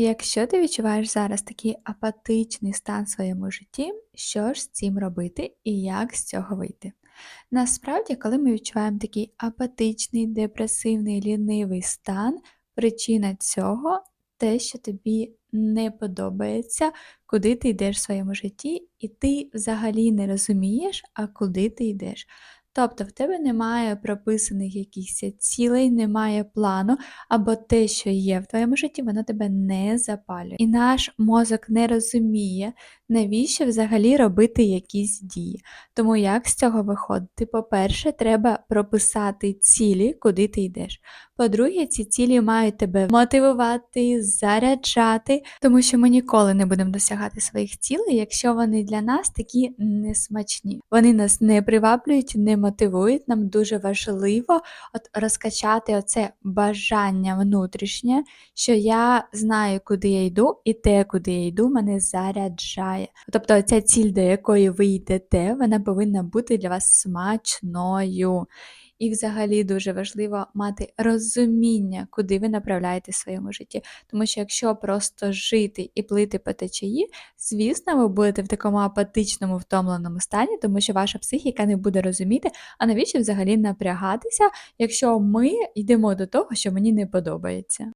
Якщо ти відчуваєш зараз такий апатичний стан в своєму житті, що ж з цим робити і як з цього вийти? Насправді, коли ми відчуваємо такий апатичний, депресивний, лінивий стан, причина цього те, що тобі не подобається, куди ти йдеш в своєму житті, і ти взагалі не розумієш, а куди ти йдеш. Тобто в тебе немає прописаних якихось цілей, немає плану, або те, що є в твоєму житті, воно тебе не запалює. І наш мозок не розуміє, навіщо взагалі робити якісь дії. Тому як з цього виходити? По-перше, треба прописати цілі, куди ти йдеш. По-друге, ці цілі мають тебе мотивувати, заряджати, тому що ми ніколи не будемо досягати своїх цілей, якщо вони для нас такі несмачні. Вони нас не приваблюють, не мотивують. Нам дуже важливо от розкачати оце бажання внутрішнє, що я знаю, куди я йду, і те, куди я йду, мене заряджає. Тобто ця ціль, до якої ви йдете, вона повинна бути для вас смачною. І взагалі дуже важливо мати розуміння, куди ви направляєте в своєму житті. Тому що якщо просто жити і плити по течії, звісно, ви будете в такому апатичному, втомленому стані, тому що ваша психіка не буде розуміти, а навіщо взагалі напрягатися, якщо ми йдемо до того, що мені не подобається.